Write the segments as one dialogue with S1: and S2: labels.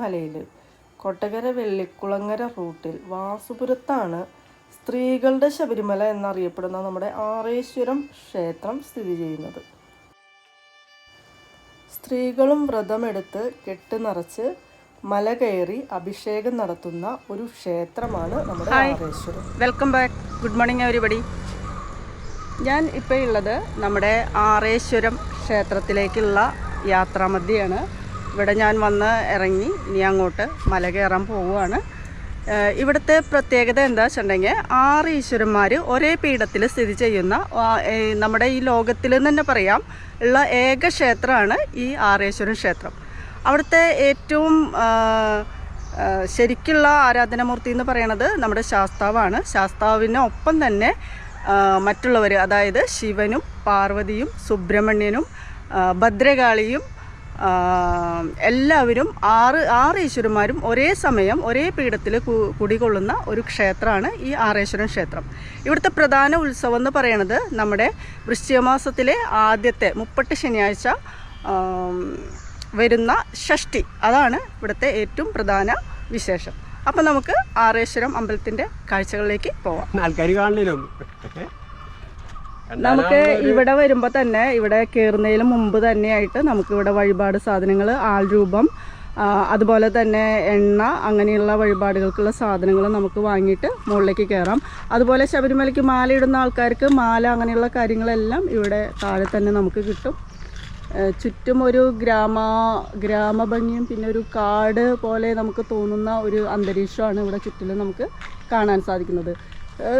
S1: മലയിൽ കൊട്ടകര വെള്ളിക്കുളങ്ങര റൂട്ടിൽ വാസുപുരത്താണ് സ്ത്രീകളുടെ ശബരിമല എന്നറിയപ്പെടുന്ന നമ്മുടെ ആറേശ്വരം ക്ഷേത്രം സ്ഥിതി ചെയ്യുന്നത്. സ്ത്രീകളും വ്രതമെടുത്ത് കെട്ട് നിറച്ച് മല കയറി അഭിഷേകം നടത്തുന്ന ഒരു ക്ഷേത്രമാണ് നമ്മുടെ Areswaram.
S2: Welcome back good morning everybody ഞാൻ ഇപ്പോൾ ഉള്ളത് നമ്മുടെ ആറേശ്വരം ക്ഷേത്രത്തിലേക്കുള്ള യാത്രാമധ്യയാണ്. ഇവിടെ ഞാൻ വന്ന് ഇറങ്ങി. ഇനി അങ്ങോട്ട് മല കയറാൻ പോവുകയാണ്. ഇവിടുത്തെ പ്രത്യേകത എന്താ വെച്ചിട്ടുണ്ടെങ്കിൽ ആറ് ഈശ്വരന്മാർ ഒരേ പീഠത്തിൽ സ്ഥിതി ചെയ്യുന്ന നമ്മുടെ ഈ ലോകത്തിൽ തന്നെ പറയാം ഉള്ള ഏക ക്ഷേത്രമാണ് ഈ ആറേശ്വരൻ ക്ഷേത്രം. അവിടുത്തെ ഏറ്റവും ശരിക്കുള്ള ആരാധനാമൂർത്തി എന്ന് പറയണത് നമ്മുടെ ശാസ്താവാണ്. ശാസ്താവിനൊപ്പം തന്നെ മറ്റുള്ളവർ അതായത് ശിവനും പാർവതിയും സുബ്രഹ്മണ്യനും ഭദ്രകാളിയും എല്ലാവരും ആറ് ആറ് ഈശ്വരന്മാരും ഒരേ സമയം ഒരേ പീഠത്തിൽ കുടികൊള്ളുന്ന ഒരു ക്ഷേത്രമാണ് ഈ ആറേശ്വരൻ ക്ഷേത്രം. ഇവിടുത്തെ പ്രധാന ഉത്സവം എന്ന് പറയുന്നത് നമ്മുടെ വൃശ്ചികമാസത്തിലെ ആദ്യത്തെ മുപ്പട്ട് ശനിയാഴ്ച വരുന്ന ഷഷ്ടി. അതാണ് ഇവിടുത്തെ ഏറ്റവും പ്രധാന വിശേഷം. അപ്പം നമുക്ക് ആറേശ്വരം അമ്പലത്തിന്റെ കാഴ്ചകളിലേക്ക് പോവാം.
S3: ആൾക്കാർ കാണലും
S2: നമുക്ക് ഇവിടെ വരുമ്പോൾ തന്നെ ഇവിടെ കയറുന്നതിന് മുമ്പ് തന്നെയായിട്ട് നമുക്ക് ഇവിടെ വഴിപാട് സാധനങ്ങൾ ആൾ രൂപം അതുപോലെ തന്നെ എണ്ണ അങ്ങനെയുള്ള വഴിപാടുകൾക്കുള്ള സാധനങ്ങൾ നമുക്ക് വാങ്ങിയിട്ട് മുകളിലേക്ക് കയറാം അതുപോലെ ശബരിമലയ്ക്ക് മാല ഇടുന്ന ആൾക്കാർക്ക് മാല അങ്ങനെയുള്ള കാര്യങ്ങളെല്ലാം ഇവിടെ താഴെ തന്നെ നമുക്ക് കിട്ടും. ചുറ്റും ഒരു ഗ്രാമ ഗ്രാമഭംഗിയും പിന്നെ ഒരു കാട് പോലെ നമുക്ക് തോന്നുന്ന ഒരു അന്തരീക്ഷമാണ് ഇവിടെ ചുറ്റിലും നമുക്ക് കാണാൻ സാധിക്കുന്നത്.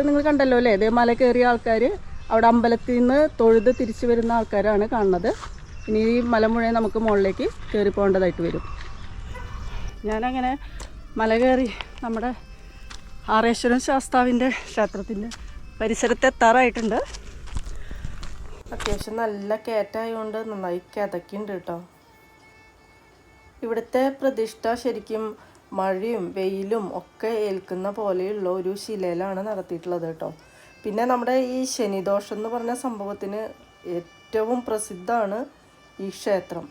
S2: നിങ്ങൾ കണ്ടല്ലോ അല്ലേ? ഇതേ മല കയറിയ ആൾക്കാർ അവിടെ അമ്പലത്തിൽ നിന്ന് തൊഴുത് തിരിച്ചു വരുന്ന ആൾക്കാരാണ് കാണുന്നത്. ഇനി ഈ മലമുഴ നമുക്ക് മുകളിലേക്ക് കയറി പോകേണ്ടതായിട്ട് വരും. ഞാനങ്ങനെ മല കയറി നമ്മുടെ ആറേശ്വരം ശാസ്താവിന്റെ ക്ഷേത്രത്തിന്റെ പരിസരത്ത് എത്താറായിട്ടുണ്ട്.
S1: അത്യാവശ്യം നല്ല കയറ്റായതുകൊണ്ട് നന്നായി കിതക്കുന്നുണ്ട് കേട്ടോ. ഇവിടുത്തെ പ്രതിഷ്ഠ ശരിക്കും മഴയും വെയിലും ഒക്കെ ഏൽക്കുന്ന പോലെയുള്ള ഒരു ശിലയിലാണ് നടത്തിയിട്ടുള്ളത് കേട്ടോ. പിന്നെ നമ്മുടെ ഈ ശനിദോഷം എന്ന് പറഞ്ഞ സംഭവത്തിന് ഏറ്റവും പ്രസിദ്ധമാണ് ഈ ക്ഷേത്രം.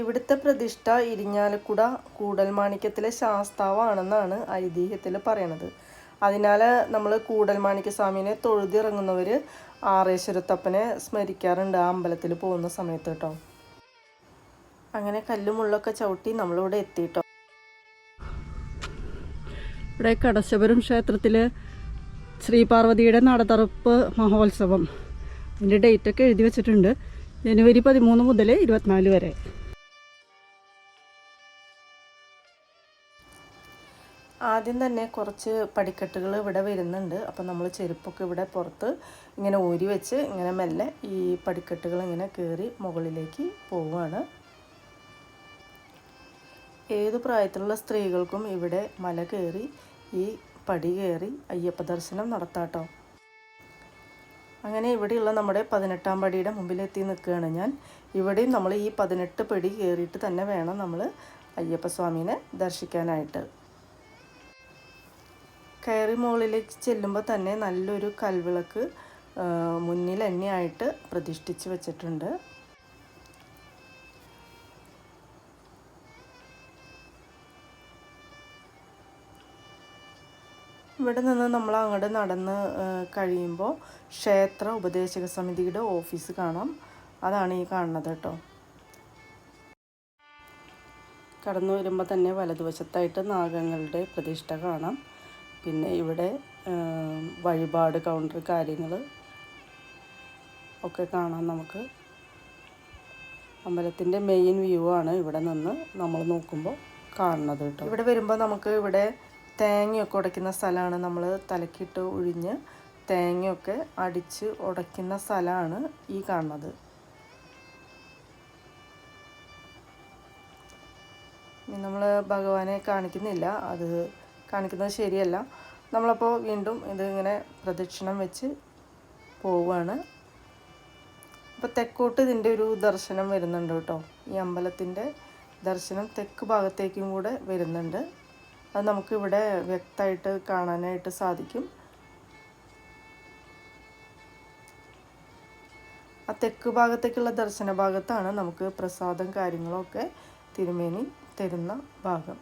S1: ഇവിടുത്തെ പ്രതിഷ്ഠ ഇരിഞ്ഞാലക്കുട കൂടൽമാണിക്യത്തിലെ ശാസ്താവാണെന്നാണ് ഐതിഹ്യത്തിൽ പറയണത്. അതിനാൽ നമ്മൾ കൂടൽമാണിക്യ സ്വാമിനെ തൊഴുതിറങ്ങുന്നവർ ആറേശ്വരത്തപ്പനെ സ്മരിക്കാറുണ്ട് ആ അമ്പലത്തിൽ പോകുന്ന സമയത്ത് കേട്ടോ. അങ്ങനെ കല്ലും മുള്ളൊക്കെ ചവിട്ടി നമ്മളിവിടെ എത്തിയിട്ടോ.
S2: ഇവിടെ കടശപുരം ക്ഷേത്രത്തിൽ ശ്രീപാർവതിയുടെ നടതറുപ്പ് മഹോത്സവം. അതിന്റെ ഡേറ്റൊക്കെ എഴുതി വെച്ചിട്ടുണ്ട്. ജനുവരി പതിമൂന്ന് മുതൽ ഇരുപത്തിനാല് വരെ.
S1: ആദ്യം തന്നെ കുറച്ച് പടിക്കെട്ടുകൾ ഇവിടെ വരുന്നുണ്ട്. അപ്പം നമ്മൾ ചെരുപ്പൊക്കെ ഇവിടെ പുറത്ത് ഇങ്ങനെ ഊരി വെച്ച് ഇങ്ങനെ മെല്ലെ ഈ പടിക്കെട്ടുകൾ ഇങ്ങനെ കയറി മുകളിലേക്ക് പോവുകയാണ് ഏത് പ്രായത്തിലുള്ള സ്ത്രീകൾക്കും ഇവിടെ മല കയറി ഈ പടി കയറി അയ്യപ്പ ദർശനം നടത്താട്ടോ. അങ്ങനെ ഇവിടെയുള്ള നമ്മുടെ പതിനെട്ടാം പടിയുടെ മുമ്പിലെത്തി നിൽക്കുകയാണ് ഞാൻ. ഇവിടെയും നമ്മൾ ഈ പതിനെട്ട് പടി കയറിയിട്ട് തന്നെ വേണം നമ്മൾ അയ്യപ്പ സ്വാമീനെ ദർശിക്കാനായിട്ട്. കയറി മുകളിലേക്ക് ചെല്ലുമ്പോൾ തന്നെ നല്ലൊരു കൽവിളക്ക് മുന്നിൽ എണ്ണയായിട്ട് പ്രതിഷ്ഠിച്ച് വെച്ചിട്ടുണ്ട്. ഇവിടെ നിന്ന് നമ്മൾ അങ്ങോട്ട് നടന്ന് കഴിയുമ്പോൾ ക്ഷേത്ര ഉപദേശക സമിതിയുടെ ഓഫീസ് കാണാം. അതാണ് ഈ കാണുന്നത് കേട്ടോ. കടന്നു വരുമ്പോൾ തന്നെ വലതുവശത്തായിട്ട് നാഗങ്ങളുടെ പ്രതിഷ്ഠ കാണാം. പിന്നെ ഇവിടെ വഴിപാട് കൗണ്ടർ കാര്യങ്ങൾ ഒക്കെ കാണാം നമുക്ക്. അമ്പലത്തിന്റെ മെയിൻ വ്യൂ ആണ് ഇവിടെ നിന്ന് നമ്മൾ നോക്കുമ്പോൾ കാണുന്നത് കേട്ടോ. ഇവിടെ വരുമ്പോൾ നമുക്ക് ഇവിടെ തേങ്ങയൊക്കെ ഉടയ്ക്കുന്ന സ്ഥലമാണ് നമ്മൾ തലക്കിട്ട് ഒഴിഞ്ഞ് തേങ്ങയൊക്കെ അടിച്ച് ഉടയ്ക്കുന്ന സ്ഥലമാണ് ഈ കാണുന്നത്. നമ്മൾ ഭഗവാനെ കാണിക്കുന്നില്ല. അത് കാണിക്കുന്നത് ശരിയല്ല. നമ്മളപ്പോൾ വീണ്ടും ഇത് ഇങ്ങനെ പ്രദക്ഷിണം വെച്ച് പോവുകയാണ് അപ്പോൾ തെക്കോട്ട് ഇതിന്റെ ഒരു ദർശനം വരുന്നുണ്ട് കേട്ടോ. ഈ അമ്പലത്തിന്റെ ദർശനം തെക്ക് ഭാഗത്തേക്കും കൂടെ വരുന്നുണ്ട്. അത് നമുക്കിവിടെ വ്യക്തമായിട്ട് കാണാനായിട്ട് സാധിക്കും. ആ തെക്ക് ഭാഗത്തേക്കുള്ള ദർശന ഭാഗത്താണ് നമുക്ക് പ്രസാദം കാര്യങ്ങളൊക്കെ തിരുമേനി തരുന്ന ഭാഗം.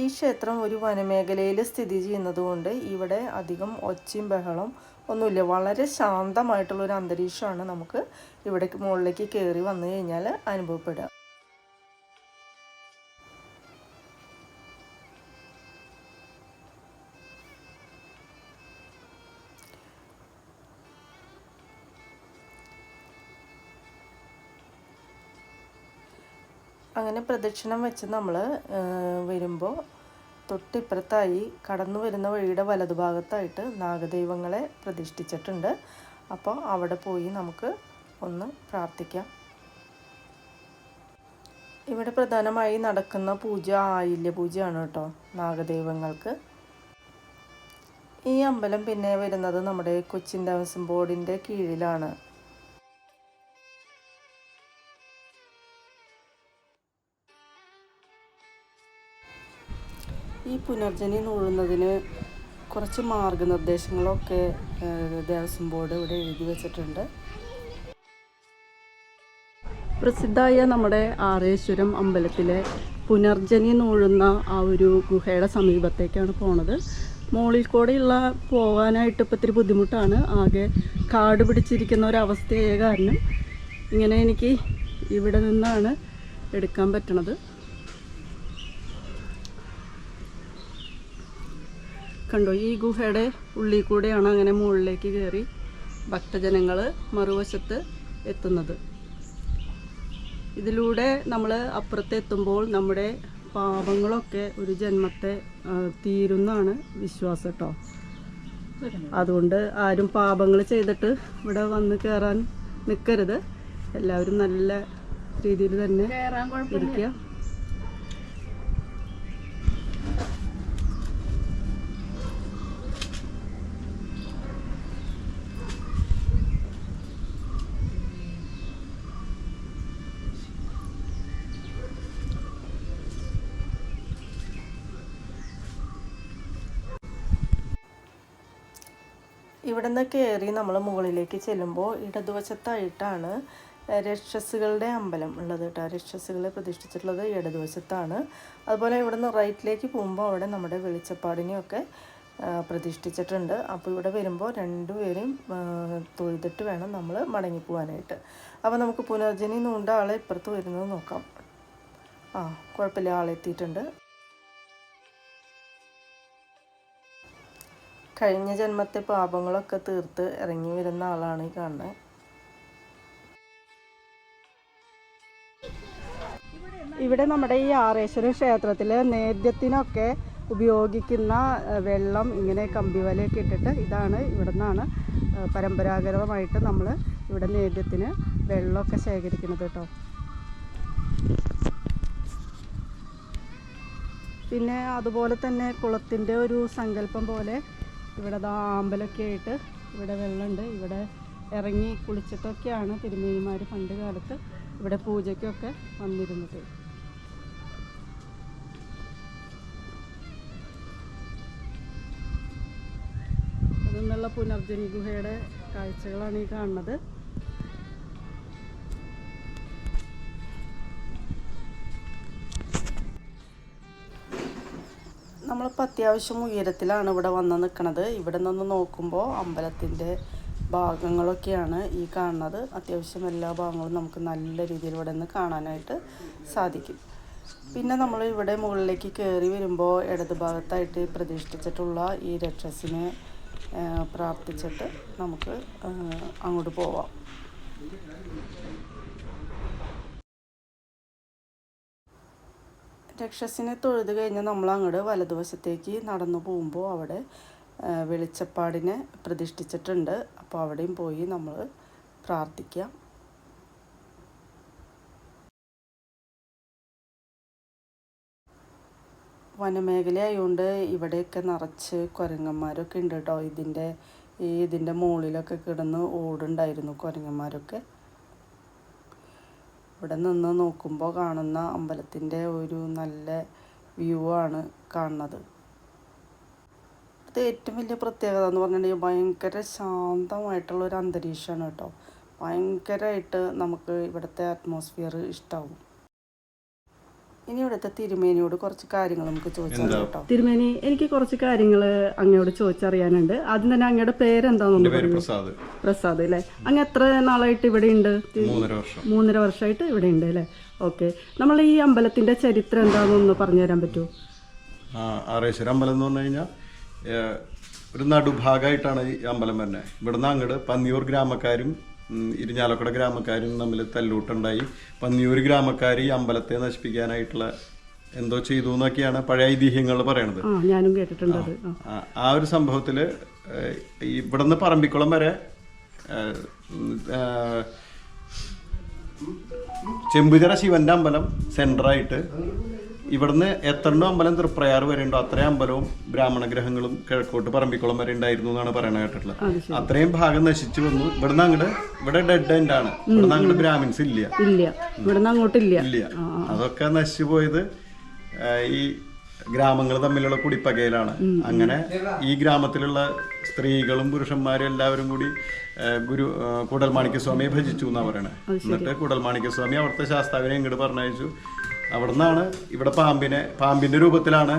S1: ഈ ക്ഷേത്രം ഒരു വനമേഖലയിൽ സ്ഥിതി ചെയ്യുന്നതുകൊണ്ട് ഇവിടെ അധികം ഒച്ചയും ബഹളം ഒന്നുമില്ല. വളരെ ശാന്തമായിട്ടുള്ള ഒരു അന്തരീക്ഷമാണ് നമുക്ക് ഇവിടേക്ക് മുകളിലേക്ക് കയറി വന്നു കഴിഞ്ഞാൽ അനുഭവപ്പെടുക. അങ്ങനെ പ്രദക്ഷിണം വെച്ച് നമ്മൾ വരുമ്പോൾ തൊട്ടിപ്പുറത്തായി കടന്നു വരുന്ന വഴിയുടെ വലതുഭാഗത്തായിട്ട് നാഗദൈവങ്ങളെ പ്രതിഷ്ഠിച്ചിട്ടുണ്ട്. അപ്പോൾ അവിടെ പോയി നമുക്ക് ഒന്ന് പ്രാർത്ഥിക്കാം. ഇവിടെ പ്രധാനമായി നടക്കുന്ന പൂജ ആയില്യ പൂജയാണ് കേട്ടോ നാഗദൈവങ്ങൾക്ക്. ഈ അമ്പലം പിന്നെ വരുന്നത് നമ്മുടെ കൊച്ചിൻ ദേവസ്വം ബോർഡിന്റെ കീഴിലാണ്. ഈ പുനർജനി നൂഴുന്നതിന് കുറച്ച് മാർഗനിർദ്ദേശങ്ങളൊക്കെ ദേവസ്വം ബോർഡ് ഇവിടെ എഴുതി വച്ചിട്ടുണ്ട്.
S2: പ്രസിദ്ധമായ നമ്മുടെ ആറേശ്വരം അമ്പലത്തിലെ പുനർജനി നൂഴുന്ന ആ ഒരു ഗുഹയുടെ സമീപത്തേക്കാണ് പോണത്. മുകളിൽ കൂടെയുള്ള പോകാനായിട്ട് ഇപ്പം ഇത്തിരി ബുദ്ധിമുട്ടാണ്. ആകെ കാട് പിടിച്ചിരിക്കുന്ന ഒരവസ്ഥയായ കാരണം ഇങ്ങനെ എനിക്ക് ഇവിടെ നിന്നാണ് എടുക്കാൻ പറ്റണത്. കണ്ടോ ഈ ഗുഹയുടെ ഉള്ളിൽ കൂടെയാണ് അങ്ങനെ മുകളിലേക്ക് കയറി ഭക്തജനങ്ങൾ മറുവശത്ത് എത്തുന്നത്. ഇതിലൂടെ നമ്മൾ അപ്പുറത്തെത്തുമ്പോൾ നമ്മുടെ പാപങ്ങളൊക്കെ ഒരു ജന്മത്തെ തീരുന്നാണ് വിശ്വാസം കേട്ടോ അതുകൊണ്ട് ആരും പാപങ്ങൾ ചെയ്തിട്ട് ഇവിടെ വന്ന് കയറാൻ നിൽക്കരുത് എല്ലാവരും നല്ല രീതിയിൽ തന്നെ ഇരിക്കുക.
S1: ഇവിടെ നിന്ന് കയറി നമ്മൾ മുകളിലേക്ക് ചെല്ലുമ്പോൾ ഇടതുവശത്തായിട്ടാണ് രക്ഷസുകളുടെ അമ്പലം ഉള്ളത് കേട്ടോ. രക്ഷസുകളെ പ്രതിഷ്ഠിച്ചിട്ടുള്ളത് ഇടതുവശത്താണ്. അതുപോലെ ഇവിടെ നിന്ന് റൈറ്റിലേക്ക് പോകുമ്പോൾ അവിടെ നമ്മുടെ വെളിച്ചപ്പാടിനെയൊക്കെ പ്രതിഷ്ഠിച്ചിട്ടുണ്ട്. അപ്പോൾ ഇവിടെ വരുമ്പോൾ രണ്ടുപേരെയും ആ, തൊഴുതിട്ട് വേണം നമ്മൾ മടങ്ങി പോകാനായിട്ട് അപ്പോൾ നമുക്ക് പുനർജനി നൂണ്ട ആളെ ഇപ്പുറത്ത് വരുന്നത് നോക്കാം. ആ കുഴപ്പമില്ല. ആളെത്തിയിട്ടുണ്ട്. കഴിഞ്ഞ ജന്മത്തെ പാപങ്ങളൊക്കെ തീർത്ത് ഇറങ്ങി വരുന്ന ആളാണ് ഈ കാണുന്നത്
S2: ഇവിടെ നമ്മുടെ ഈ ആറേശ്വരം ക്ഷേത്രത്തിൽ നേദ്യത്തിനൊക്കെ ഉപയോഗിക്കുന്ന വെള്ളം ഇങ്ങനെ കമ്പിവലയൊക്കെ ഇട്ടിട്ട് ഇതാണ് ഇവിടെ നിന്നാണ് പരമ്പരാഗതമായിട്ട് നമ്മൾ ഇവിടെ നേദ്യത്തിന് വെള്ളമൊക്കെ ശേഖരിക്കുന്നത് കേട്ടോ. പിന്നെ അതുപോലെ തന്നെ കുളത്തിന്റെ ഒരു സങ്കല്പം പോലെ ഇവിടെ ദാ അമ്പലമൊക്കെ ആയിട്ട് ഇവിടെ വെള്ളമുണ്ട്. ഇവിടെ ഇറങ്ങി കുളിച്ചിട്ടൊക്കെയാണ് തിരുമേനിമാർ പണ്ട് കാലത്ത് ഇവിടെ പൂജയ്ക്കൊക്കെ വന്നിരുന്നത്. അതിൽ നിന്നുള്ള പുനർജനി ഗുഹയുടെ കാഴ്ചകളാണ് ഈ കാണുന്നത്.
S1: നമ്മളിപ്പോൾ അത്യാവശ്യം ഉയരത്തിലാണ് ഇവിടെ വന്ന് നിൽക്കുന്നത് ഇവിടെ നിന്ന് നോക്കുമ്പോൾ അമ്പലത്തിന്റെ ഭാഗങ്ങളൊക്കെയാണ് ഈ കാണുന്നത്. അത്യാവശ്യം എല്ലാ ഭാഗങ്ങളും നമുക്ക് നല്ല രീതിയിൽ ഇവിടെ നിന്ന് കാണാനായിട്ട് സാധിക്കും. പിന്നെ നമ്മൾ ഇവിടെ മുകളിലേക്ക് കയറി വരുമ്പോൾ ഇടത് ഭാഗത്തായിട്ട് പ്രതിഷ്ഠിച്ചിട്ടുള്ള ഈ രക്ഷസിനെ പ്രാർത്ഥിച്ചിട്ട് നമുക്ക് അങ്ങോട്ട് പോവാം. രക്ഷസിനെ തൊഴുത് കഴിഞ്ഞ് നമ്മൾ അങ്ങോട്ട് വലതുവശത്തേക്ക് നടന്നു പോകുമ്പോൾ അവിടെ വെളിച്ചപ്പാടിനെ പ്രതിഷ്ഠിച്ചിട്ടുണ്ട്. അപ്പോൾ അവിടെയും പോയി നമ്മൾ പ്രാർത്ഥിക്കാം. വനമേഖല ആയതുകൊണ്ട് ഇവിടെയൊക്കെ നിറച്ച് കുരങ്ങന്മാരൊക്കെ ഉണ്ട് കേട്ടോ ഇതിന്റെ ഈ ഇതിന്റെ മുകളിലൊക്കെ കിടന്ന് ഓടുണ്ടായിരുന്നു കുരങ്ങന്മാരൊക്കെ. ഇവിടെ നിന്ന് നോക്കുമ്പോൾ കാണുന്ന അമ്പലത്തിന്റെ ഒരു നല്ല വ്യൂ ആണ് കാണുന്നത്. ഇത് ഏറ്റവും വലിയ പ്രത്യേകത എന്ന് പറഞ്ഞിട്ടുണ്ടെങ്കിൽ ഭയങ്കര ശാന്തമായിട്ടുള്ള ഒരു അന്തരീക്ഷമാണ് കേട്ടോ. ഭയങ്കരമായിട്ട് നമുക്ക് ഇവിടുത്തെ അറ്റ്മോസ്ഫിയർ ഇഷ്ടമാവും ഇനി ഇവിടുത്തെ തിരുമേനിയോട് കുറച്ച് കാര്യങ്ങൾ നമുക്ക് ചോദിച്ചാൽ കേട്ടോ?
S2: തിരുമേനി എനിക്ക് കുറച്ച് കാര്യങ്ങൾ അങ്ങയോട് ചോദിച്ചറിയാനുണ്ട്. ആദ്യം തന്നെ അങ്ങയുടെ പേരെന്താണെന്ന്
S3: പ്രസാദ്.
S2: പ്രസാദ് അല്ലേ? അങ്ങ് എത്ര നാളായിട്ട് ഇവിടെ ഉണ്ട്?
S3: മൂന്നര വർഷം.
S2: മൂന്നര വർഷമായിട്ട് ഇവിടെ ഉണ്ട് അല്ലേ? ഓക്കെ. നമ്മൾ ഈ അമ്പലത്തിന്റെ ചരിത്രം എന്താണെന്നൊന്ന് പറഞ്ഞു തരാൻ പറ്റുമോ
S3: ആ ആറേശ്വരം അമ്പലം എന്ന് പറഞ്ഞു കഴിഞ്ഞാൽ ഒരു നടുഭാഗമായിട്ടാണ് ഈ അമ്പലം തന്നെ ഇവിടുന്ന് അങ്ങോട്ട് പന്നിയൂർ ഗ്രാമക്കാരും ഇരിഞ്ഞാലക്കുട ഗ്രാമക്കാരും തമ്മിൽ തല്ലൂട്ടുണ്ടായി. പന്നിയൂർ ഗ്രാമക്കാർ ഈ അമ്പലത്തെ നശിപ്പിക്കാനായിട്ടുള്ള എന്തോ ചെയ്തു എന്നൊക്കെയാണ് പഴയ ഐതിഹ്യങ്ങൾ പറയണത്.
S2: ഞാനും കേട്ടിട്ടുണ്ട് ആ.
S3: ഒരു സംഭവത്തിൽ ഇവിടുന്ന് പറമ്പിക്കുളം വരെ ചെമ്പുചിറ ശിവന്റെ അമ്പലം സെന്ററായിട്ട് ഇവിടുന്ന് എത്രണ്ടോ അമ്പലം തൃപ്രയാർ വരെ ഉണ്ടോ അത്രയും അമ്പലവും ബ്രാഹ്മണ ഗ്രഹങ്ങളും കിഴക്കോട്ട് പറമ്പിക്കുളം വരെ ഉണ്ടായിരുന്നു എന്നാണ് പറയണ കേട്ടിട്ടുള്ളത്. അത്രയും ഭാഗം നശിച്ചു വന്നു. ഇവിടുന്ന് അങ്ങോട്ട് ഇവിടെ ഡെഡ് എൻഡ് ആണ്. ഇവിടുന്ന് അങ്ങോട്ട് ബ്രാഹ്മിൻസ് ഇല്ല.
S2: ഇല്ല. ഇവിടുന്ന് അങ്ങോട്ടില്ല
S3: ഇല്ല. അതൊക്കെ നശിച്ചു പോയത് ഈ ഗ്രാമങ്ങൾ തമ്മിലുള്ള കുടിപ്പകയിലാണ്. അങ്ങനെ ഈ ഗ്രാമത്തിലുള്ള സ്ത്രീകളും പുരുഷന്മാരും എല്ലാവരും കൂടി ഗുരു കൂടൽ മാണിക്യസ്വാമിയെ ഭജിച്ചു എന്നാണ് പറയണേ. എന്നിട്ട് കൂടൽമാണിക്യസ്വാമി അവിടുത്തെ ശാസ്താവിനെ ഇങ്ങോട്ട് പറഞ്ഞയച്ചു. അവിടെ നിന്നാണ് ഇവിടെ പാമ്പിനെ പാമ്പിന്റെ രൂപത്തിലാണ്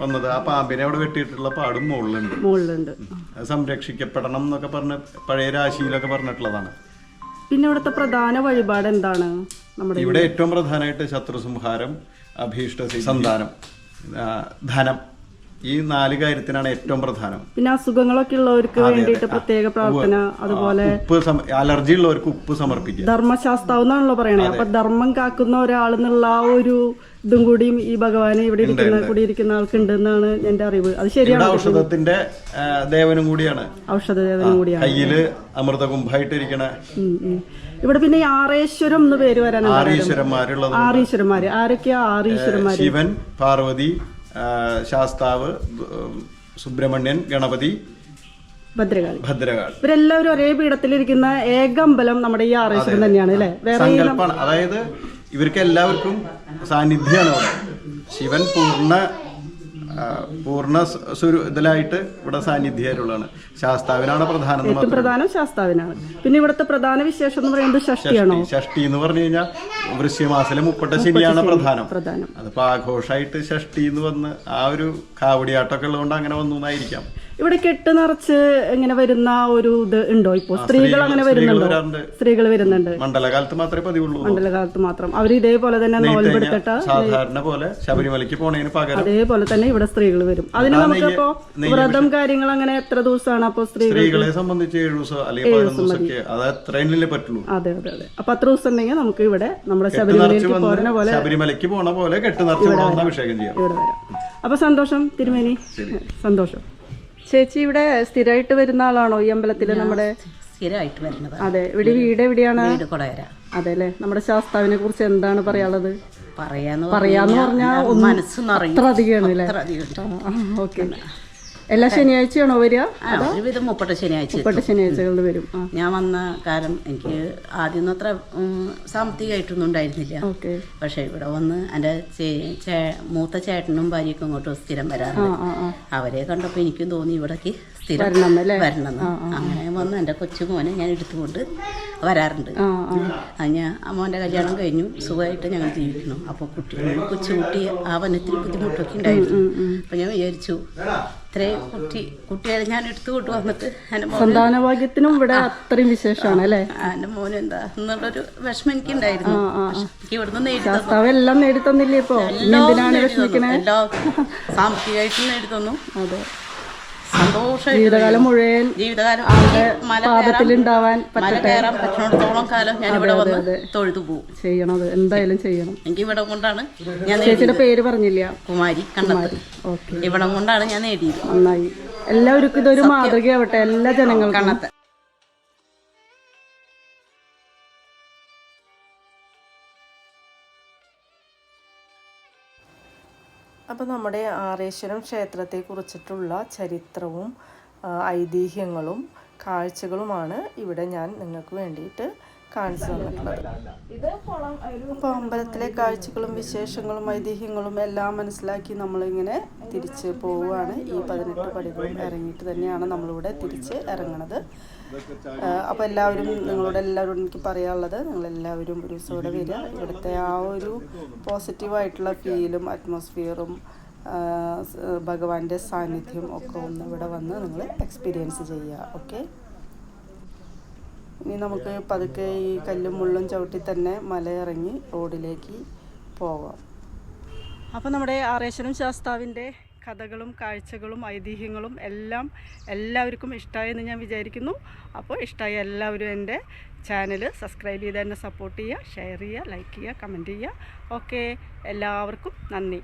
S3: വന്നത്. ആ പാമ്പിനെ അവിടെ വെട്ടിയിട്ടുള്ള പാടും മുകളിലുണ്ട്.
S2: മുകളിലുണ്ട്.
S3: അത് സംരക്ഷിക്കപ്പെടണം എന്നൊക്കെ പറഞ്ഞ പഴയ രാശിയിലൊക്കെ പറഞ്ഞിട്ടുള്ളതാണ്.
S2: പിന്നെ ഇവിടുത്തെ പ്രധാന വഴിപാട് എന്താണ് നമ്മുടെ
S3: ഇവിടെ ഏറ്റവും പ്രധാനമായിട്ട് ശത്രു സംഹാരം അഭീഷ്ട സന്താനം ധനം. ഈ നാല് കാര്യത്തിനാണ് ഏറ്റവും പ്രധാനം.
S2: പിന്നെ അസുഖങ്ങളൊക്കെ ഉള്ളവർക്ക് വേണ്ടിയിട്ട് പ്രത്യേക പ്രാർത്ഥന അതുപോലെ
S3: ഉപ്പ് അലർജി ഉള്ളവർക്ക് ഉപ്പ് സമർപ്പിക്കുക.
S2: ധർമ്മശാസ്താവ് എന്നാണല്ലോ പറയണേ. അപ്പൊ ധർമ്മം കാക്കുന്ന ഒരാളെന്നുള്ള ആ ഒരു ഇതും കൂടിയും ഈ ഭഗവാനെ ഇവിടെ ഇരിക്കുന്ന കൂടി ഇരിക്കുന്ന ആൾക്കുണ്ട് എന്നാണ് എന്റെ അറിവ്. അത് ശരിയാണ്.
S3: ഔഷധത്തിന്റെ ദേവനും കൂടിയാണ്.
S2: ഔഷധ ദേവനും കൂടിയാണ്.
S3: കയ്യിൽ അമൃതകുംഭായിട്ടിരിക്കണ
S2: ഉം, ഉം. ഇവിടെ പിന്നെ ആറേശ്വരം എന്ന് പേര് വരാനാണ്
S3: ആറീശ്വരന്മാരുള്ളത്
S2: ആറീശ്വരന്മാര്. ആരൊക്കെയാ ആറീശ്വരന്മാര്?
S3: ശിവൻ പാർവതി ശാസ്താവ് സുബ്രഹ്മണ്യൻ ഗണപതി
S2: ഭദ്രകാളി.
S3: ഭദ്രകാളി.
S2: ഇവരെല്ലാവരും ഒരേ പീഠത്തിലിരിക്കുന്ന ഏകമ്പലം നമ്മുടെ ഈ ആറേശ്വരം തന്നെയാണ് അല്ലെ? വേറെ
S3: അതായത് ഇവർക്ക് എല്ലാവർക്കും സാന്നിധ്യമാണ് ശിവൻ പൂർണ പൂർണ സ്വ- സ്വരു ഇതിലായിട്ട് ഇവിടെ സാന്നിധ്യമായിട്ടുള്ളതാണ് ശാസ്താവിനാണ് പ്രധാനം
S2: പ്രധാന ശാസ്താവിനാണ്. പിന്നെ ഇവിടുത്തെ പ്രധാന വിശേഷം എന്ന് പറയുന്നത് ഷഷ്ടിയാണോ.
S3: ഷഷ്ടി എന്ന് പറഞ്ഞു കഴിഞ്ഞാൽ വൃശ്യമാസിലെ മുപ്പട്ട ശനിയാണ് പ്രധാനം.
S2: പ്രധാനം.
S3: അതിപ്പോ ആഘോഷമായിട്ട് ഷഷ്ടി എന്ന് വന്ന് ആ ഒരു കാവടിയാട്ടമൊക്കെ ഉള്ളതുകൊണ്ട് അങ്ങനെ വന്നു എന്നായിരിക്കാം.
S2: ഇവിടെ കെട്ട് നിറച്ച് ഇങ്ങനെ വരുന്ന ഒരു ഇത് ഉണ്ടോ ഇപ്പോ? സ്ത്രീകൾ അങ്ങനെ വരുന്നുണ്ട്? സ്ത്രീകൾ വരുന്നുണ്ട്.
S3: മണ്ഡലകാലത്ത് മാത്രമേ പതിവുള്ളൂ.
S2: മണ്ഡലകാലത്ത് മാത്രം. അവർ ഇതേപോലെ തന്നെ നോൽപെടുത്തിട്ട്
S3: സാധാരണ പോലെ ശബരിമലയ്ക്ക് പോണതിന് പകരം
S2: അതേപോലെ തന്നെ ഇവിടെ സ്ത്രീകൾ വരും. അതിന് നമുക്കിപ്പോ വ്രതം കാര്യങ്ങൾ അങ്ങനെ എത്ര ദിവസമാണ് അപ്പൊ
S3: സ്ത്രീകളെ സംബന്ധിച്ച് ഏഴു ദിവസം അല്ലെങ്കിൽ പതിനൊന്ന് ദിവസമൊക്കെ അത് അത്രയല്ലേ പറ്റുള്ളൂ.
S2: അതെ അതെ അതെ. അപ്പൊ അത്ര ദിവസം ഉണ്ടെങ്കിൽ നമുക്ക് ഇവിടെ നമ്മുടെ ശബരിമലയിലേക്ക് പോരുന്ന പോലെ
S3: ശബരിമലയ്ക്ക് പോണ പോലെ കെട്ട് നിറച്ച് അഭിഷേകം ചെയ്യാം.
S2: ഇവിടെ വരാം. അപ്പൊ സന്തോഷം തിരുമേനി. സന്തോഷം. ചേച്ചി ഇവിടെ സ്ഥിരമായിട്ട് വരുന്ന ആളാണോ ഈ അമ്പലത്തിൽ നമ്മുടെ?
S4: സ്ഥിരമായിട്ട് വരുന്നത്.
S2: അതെ ഇവിടെ വീട് എവിടെയാണ്?
S4: വീട് കൊടകര.
S2: അതെ അല്ലേ നമ്മുടെ ശാസ്താവിനെ കുറിച്ച് എന്താണ് പറയാനുള്ളത്?
S4: പറയാന്ന്
S2: പറയാന്ന്
S4: പറഞ്ഞാൽ മനസ്സ്
S2: അത്ര അധികമാണ് അല്ലേ ഓക്കെ. എല്ലാ ശനിയാഴ്ചയാണോ വരിക?
S4: ഒരുവിധം മുപ്പട്ട ശനിയാഴ്ച
S2: മുപ്പട്ട ശനിയാഴ്ചകളിൽ വരും.
S4: ഞാൻ വന്ന കാലം എനിക്ക് ആദ്യമൊന്നും അത്ര ഉം, സാമ്പത്തികമായിട്ടൊന്നും ഉണ്ടായിരുന്നില്ല. പക്ഷെ ഇവിടെ വന്ന് എന്റെ മൂത്ത ചേട്ടനും ഭാര്യയ്ക്കും ഇങ്ങോട്ട് സ്ഥിരം വരാറുണ്ട്. അവരെ കണ്ടപ്പോൾ എനിക്കും തോന്നി ഇവിടേക്ക് സ്ഥിരം
S2: വരണം?
S4: വരണമെന്ന്. അങ്ങനെ വന്ന് എന്റെ കൊച്ചു മോനെ ഞാൻ എടുത്തുകൊണ്ട് വരാറുണ്ട്. ഞാൻ അമ്മോന്റെ കല്യാണം കഴിഞ്ഞു. സുഖമായിട്ട് ഞങ്ങൾ ജീവിക്കുന്നു. അപ്പോൾ കുട്ടി കൊച്ചുകുട്ടി ആ വനത്തിൽ ബുദ്ധിമുട്ടൊക്കെ ഉണ്ടായിരുന്നു. അപ്പം ഞാൻ വിചാരിച്ചു ഇത്രയും കുട്ടി കുട്ടിയെ ഞാൻ എടുത്തു കൊണ്ട് വന്നിട്ട് എന്റെ മോൻ
S2: സന്താനഭാഗ്യത്തിനും ഇവിടെ അത്രയും വിശേഷമാണ് അല്ലേ?
S4: എന്റെ മോൻ എന്താ എന്നുള്ളൊരു വിഷമം എനിക്കുണ്ടായിരുന്നു. എനിക്ക് ഇവിടുന്ന് നേടി.
S2: എല്ലാം ഇപ്പോ
S4: നേടി തന്നു.
S2: വിഷമിക്കണേ?
S4: എല്ലാം സാമ്പത്തികമായിട്ടും നേടി തന്നു.
S2: അതെ. ജീവിതകാലം മുഴുവൻ
S4: ജീവിതകാലം ഉണ്ടാവാൻ കയറാൻ കാലം ഞാൻ ഇവിടെ വന്ന് തൊഴുതു പോകും
S2: ചെയ്യണത്. എന്തായാലും ചെയ്യണം.
S4: എനിക്ക് ഇവിടെ കൊണ്ടാണ് ഞാൻ
S2: ചേച്ചിയുടെ പേര് പറഞ്ഞില്ല.
S4: കുമാരി കണ്ണത്ത്
S2: ഓക്കെ.
S4: ഇവിടം കൊണ്ടാണ് ഞാൻ നേടിയത്.
S2: നന്നായി. എല്ലാവർക്കും ഇതൊരു മാതൃകയാവട്ടെ. എല്ലാ ജനങ്ങൾക്കും.
S4: കണ്ണത്ത്
S1: അപ്പോൾ നമ്മുടെ ആറേശ്വരം ക്ഷേത്രത്തെ കുറിച്ചിട്ടുള്ള ചരിത്രവും ഐതിഹ്യങ്ങളും കാഴ്ചകളുമാണ് ഇവിടെ ഞാൻ നിങ്ങൾക്ക് വേണ്ടിയിട്ട് കാണിച്ചു തന്നിട്ടുള്ളത്. അപ്പോൾ അമ്പലത്തിലെ കാഴ്ചകളും വിശേഷങ്ങളും ഐതിഹ്യങ്ങളും എല്ലാം മനസ്സിലാക്കി നമ്മളിങ്ങനെ തിരിച്ച് പോവുകയാണ്. ഈ പതിനെട്ട് പടികളും ഇറങ്ങിയിട്ട് തന്നെയാണ് നമ്മളിവിടെ തിരിച്ച് ഇറങ്ങണത്.
S5: അപ്പോൾ എല്ലാവരും നിങ്ങളോട് എല്ലാവരോടും എനിക്ക് പറയാനുള്ളത് നിങ്ങളെല്ലാവരും ഒരു ദിവസം ഇവിടെ വരിക. ഇവിടുത്തെ ആ ഒരു പോസിറ്റീവായിട്ടുള്ള ഫീലും അറ്റ്മോസ്ഫിയറും ഭഗവാന്റെ സാന്നിധ്യം ഒക്കെ ഒന്ന് ഇവിടെ വന്ന് നിങ്ങൾ എക്സ്പീരിയൻസ് ചെയ്യുക. ഓക്കെ ഇനി നമുക്ക് പതുക്കെ ഈ കല്ലും മുള്ളും ചവിട്ടി തന്നെ മലയിറങ്ങി റോഡിലേക്ക് പോകാം
S2: അപ്പോൾ നമ്മുടെ ആറേശ്വരം ശാസ്താവിന്റെ കഥകളും കാഴ്ചകളും ഐതിഹ്യങ്ങളും എല്ലാം എല്ലാവർക്കും ഇഷ്ടമായെന്ന് ഞാൻ വിചാരിക്കുന്നു. അപ്പോൾ ഇഷ്ടമായ എല്ലാവരും എന്റെ ചാനൽ സബ്സ്ക്രൈബ് ചെയ്ത് എന്നെ സപ്പോർട്ട് ചെയ്യുക ഷെയർ ചെയ്യുക ലൈക്ക് ചെയ്യുക കമന്റ് ചെയ്യുക. ഓക്കെ എല്ലാവർക്കും നന്ദി.